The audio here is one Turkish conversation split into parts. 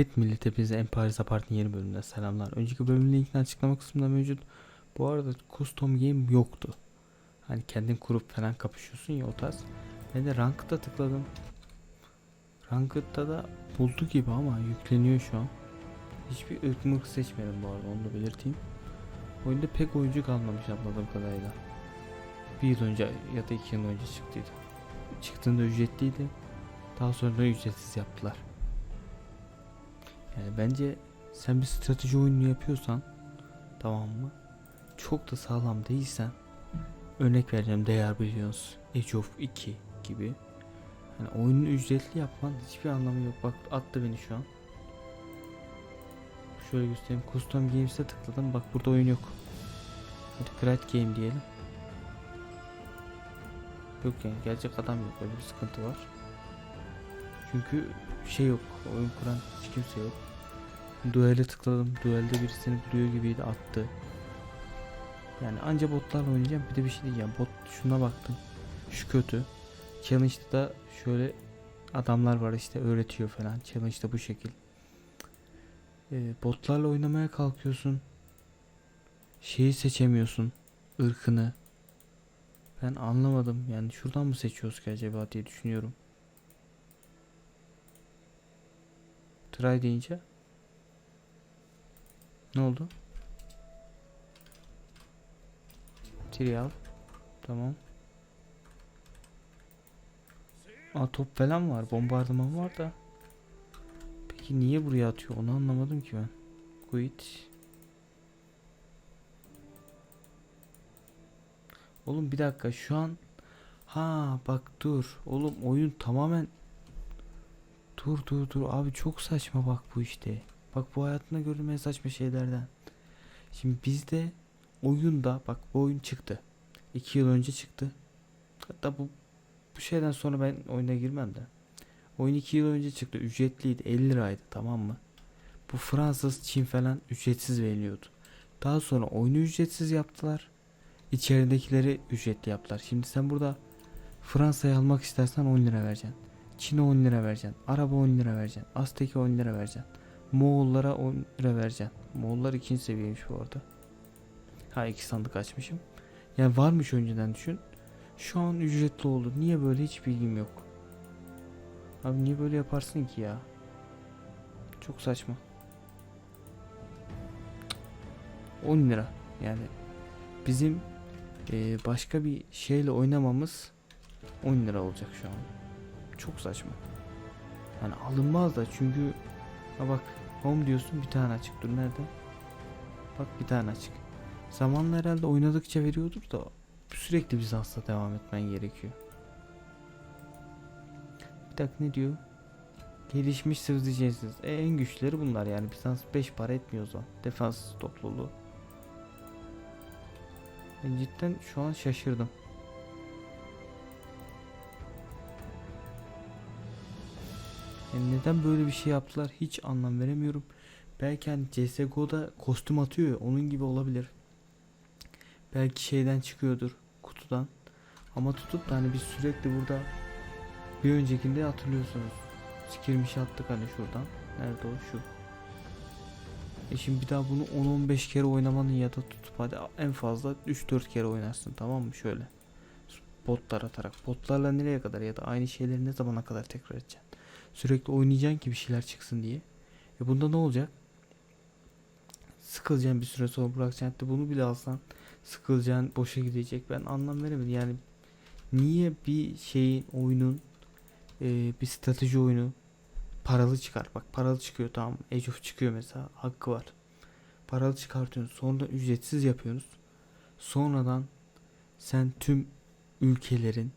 Evet millet hepinize Empire Apart'ın yeni bölümünden selamlar. Önceki bölümün linkini açıklama kısmında mevcut. Bu arada custom game yoktu. Hani kendin kurup falan kapışıyorsun ya o tarz. Ben de Ranked'a tıkladım. Ranked'da da buldu gibi ama yükleniyor şu an. Hiçbir ırk mırk seçmedim bu arada onu da belirteyim. Oyunda pek oyuncu kalmamış anladığım kadarıyla. Bir yıl önce ya da iki yıl önce çıktıydı. Çıktığında ücretliydi. Daha sonra da ücretsiz yaptılar. Yani bence sen bir strateji oyunu yapıyorsan tamam mı? Çok da sağlam değilsen örnek vereceğim Değer Billions, Age of 2 gibi. Yani oyunu ücretli yapman hiçbir anlamı yok. Bak attı beni şu an. Şöyle göstereyim. Custom Games'e tıkladım. Bak burada oyun yok. Hadi Create Game diyelim. Yok yani gerçek adam yok. Öyle bir sıkıntı var. Çünkü şey yok. Oyun kuran hiç kimse yok. Duel'e tıkladım. Duel'de birisini buluyor gibiydi attı. Yani anca botlarla oynayacağım. Bir de bir şey diyeceğim. Bot şuna baktım. Şu kötü. Challenge'da da şöyle adamlar var işte öğretiyor falan. Challenge'da bu şekil. Ee, botlarla oynamaya kalkıyorsun. Şeyi seçemiyorsun. ırkını. Ben anlamadım. Yani şuradan mı seçiyoruz ki acaba diye düşünüyorum. Try deyince ne oldu? Trial. Tamam. Aa top falan var. Bombardıman var da. Peki niye buraya atıyor? Onu anlamadım ki ben. Quit. Oğlum bir dakika şu an Ha bak dur. Oğlum oyun tamamen Dur dur dur abi çok saçma bak bu işte. Bak bu hayatında görülmeyen saçma şeylerden. Şimdi bizde oyunda bak bu oyun çıktı. 2 yıl önce çıktı. Hatta bu bu şeyden sonra ben oyuna girmem de. Oyun 2 yıl önce çıktı. Ücretliydi. 50 liraydı tamam mı? Bu Fransız, Çin falan ücretsiz veriliyordu. Daha sonra oyunu ücretsiz yaptılar. İçeridekileri ücretli yaptılar. Şimdi sen burada Fransa'yı almak istersen 10 lira vereceksin. Çin'e 10 lira vereceksin. Araba 10 lira vereceksin. Aztek'e 10 lira vereceksin. Moğollara 10 lira vereceksin. Moğollar ikinci seviyeymiş bu arada. Ha iki sandık açmışım. Yani varmış önceden düşün. Şu an ücretli oldu. Niye böyle hiç bilgim yok. Abi niye böyle yaparsın ki ya? Çok saçma. 10 lira yani bizim başka bir şeyle oynamamız 10 lira olacak şu an. Çok saçma. Yani alınmaz da çünkü ha bak home diyorsun bir tane açık dur nerede? Bak bir tane açık. Zamanla herhalde oynadıkça veriyordur da sürekli Bizans'ta devam etmen gerekiyor. Bir dakika ne diyor? Gelişmiş cinsiz. E, en güçleri bunlar yani Bizans 5 para etmiyor o zaman. Defans topluluğu. Ben cidden şu an şaşırdım. Yani neden böyle bir şey yaptılar hiç anlam veremiyorum. Belki hani CSGO'da kostüm atıyor ya onun gibi olabilir. Belki şeyden çıkıyordur kutudan. Ama tutup da hani biz sürekli burada bir öncekinde hatırlıyorsunuz. Skirmiş attık hani şuradan. Nerede o şu. E şimdi bir daha bunu 10-15 kere oynamanın ya da tutup hadi en fazla 3-4 kere oynarsın tamam mı şöyle. Botlar atarak. Botlarla nereye kadar ya da aynı şeyleri ne zamana kadar tekrar edeceksin. Sürekli oynayacaksın ki bir şeyler çıksın diye. E bunda ne olacak? Sıkılacaksın bir süre sonra bırakacaksın. Hatta bunu bile alsan sıkılacaksın boşa gidecek. Ben anlam veremedim. Yani niye bir şeyin oyunun e, bir strateji oyunu paralı çıkar. Bak paralı çıkıyor tamam. Age of çıkıyor mesela. Hakkı var. Paralı çıkartıyorsun. Sonra ücretsiz yapıyorsunuz. Sonradan sen tüm ülkelerin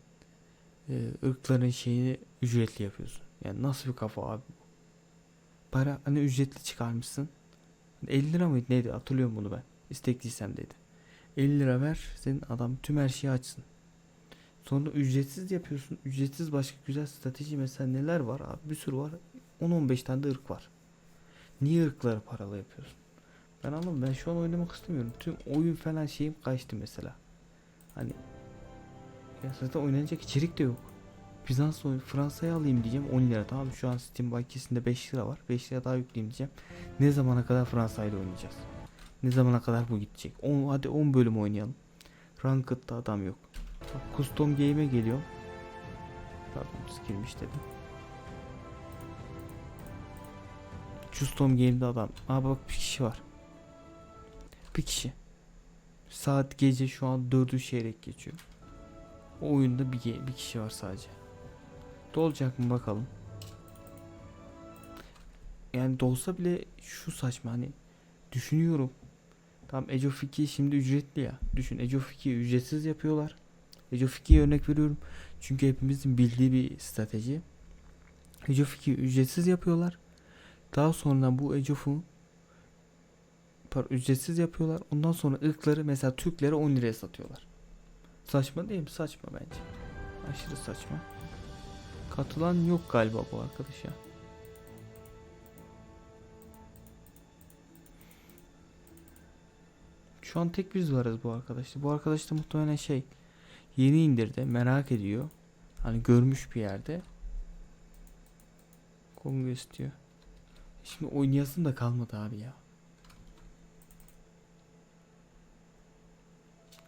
e, ırkların şeyini ücretli yapıyorsun. Yani nasıl bir kafa abi? Para hani ücretli çıkarmışsın. 50 lira mıydı neydi hatırlıyorum bunu ben. İstekliysem dedi. 50 lira ver senin adam tüm her şeyi açsın. Sonra ücretsiz yapıyorsun. Ücretsiz başka güzel strateji mesela neler var abi bir sürü var. 10-15 tane de ırk var. Niye ırkları paralı yapıyorsun? Ben anlamadım. Ben şu an oynamak istemiyorum. Tüm oyun falan şeyim kaçtı mesela. Hani ya zaten oynanacak içerik de yok. Bizans oyun Fransa'yı alayım diyeceğim 10 lira tamam? Şu an Steam bakiyesinde 5 lira var. 5 lira daha yükleyeyim diyeceğim. Ne zamana kadar Fransa ile oynayacağız? Ne zamana kadar bu gidecek? 10 hadi 10 bölüm oynayalım. Ranked'da adam yok. Custom game'e geliyor. Pardon girmiş dedim. Custom game'de adam. Aa bak bir kişi var. Bir kişi. Saat gece şu an 4'ü çeyrek geçiyor. O oyunda bir, bir kişi var sadece. Dolacak mı bakalım. Yani dolsa bile şu saçma hani düşünüyorum. Tamam Age of 2 şimdi ücretli ya. Düşün Age of 2'yi ücretsiz yapıyorlar. Age of 2'ye örnek veriyorum. Çünkü hepimizin bildiği bir strateji. Age of 2'yi ücretsiz yapıyorlar. Daha sonra bu Age of'u ücretsiz yapıyorlar. Ondan sonra ırkları mesela Türklere 10 liraya satıyorlar. Saçma değil mi? Saçma bence. Aşırı saçma. Katılan yok galiba bu arkadaş ya. Şu an tek biz varız bu arkadaşta. Bu arkadaş da muhtemelen şey yeni indirdi. Merak ediyor. Hani görmüş bir yerde. Kongo istiyor. Şimdi oynayasın da kalmadı abi ya.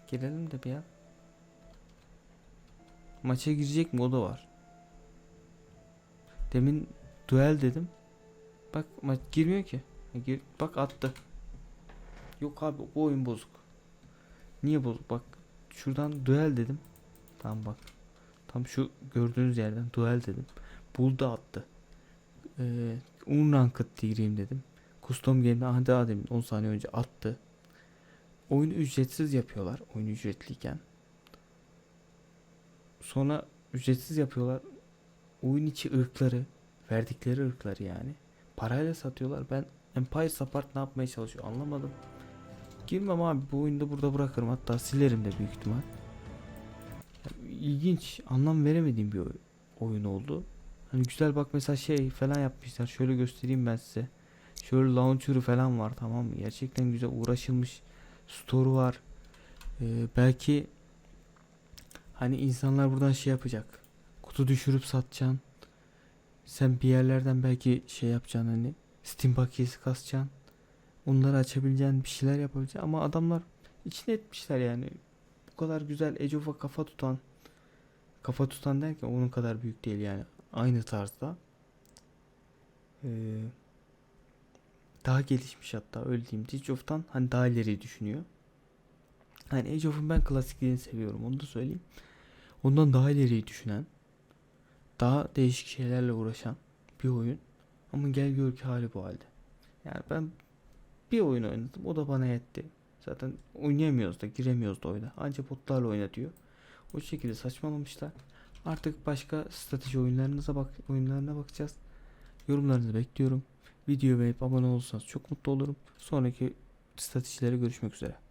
Girelim de bir ya. Maça girecek mi o da var. Demin duel dedim. Bak maç girmiyor ki. Gir, bak attı. Yok abi bu oyun bozuk. Niye bozuk? Bak şuradan duel dedim. Tamam bak. Tam şu gördüğünüz yerden duel dedim. Buldu attı. Ee, Unranked gireyim dedim. Custom Game'de daha demin 10 saniye önce attı. Oyunu ücretsiz yapıyorlar. Oyun ücretliyken. Sonra ücretsiz yapıyorlar. Oyun içi ırkları, verdikleri ırkları yani. Parayla satıyorlar. Ben Empire Support ne yapmaya çalışıyor anlamadım. Girmem abi bu oyunda burada bırakırım. Hatta silerim de büyük ihtimal. Yani ilginç, anlam veremediğim bir oy- oyun oldu. Hani güzel bak mesela şey falan yapmışlar. Şöyle göstereyim ben size. Şöyle launcher'ı falan var tamam mı? Gerçekten güzel uğraşılmış. Store var. Ee, belki hani insanlar buradan şey yapacak. Kutu düşürüp satacaksın. Sen bir yerlerden belki şey yapacaksın hani Steam bakiyesi kasacaksın. Onları açabileceğin bir şeyler yapabileceksin ama adamlar içine etmişler yani. Bu kadar güzel Age kafa tutan kafa tutan derken onun kadar büyük değil yani. Aynı tarzda. Ee, daha gelişmiş hatta öyle diyeyim. Age of'tan hani daha ileri düşünüyor. Hani Age of'un ben klasikliğini seviyorum onu da söyleyeyim. Ondan daha ileriyi düşünen daha değişik şeylerle uğraşan bir oyun. Ama gel gör ki hali bu halde. Yani ben bir oyun oynadım. O da bana yetti. Zaten oynayamıyoruz da giremiyoruz da oyuna. Ancak botlarla oynatıyor. O şekilde saçmalamışlar. Artık başka strateji oyunlarınıza bak oyunlarına bakacağız. Yorumlarınızı bekliyorum. Videoyu beğenip abone olursanız çok mutlu olurum. Sonraki stratejilere görüşmek üzere.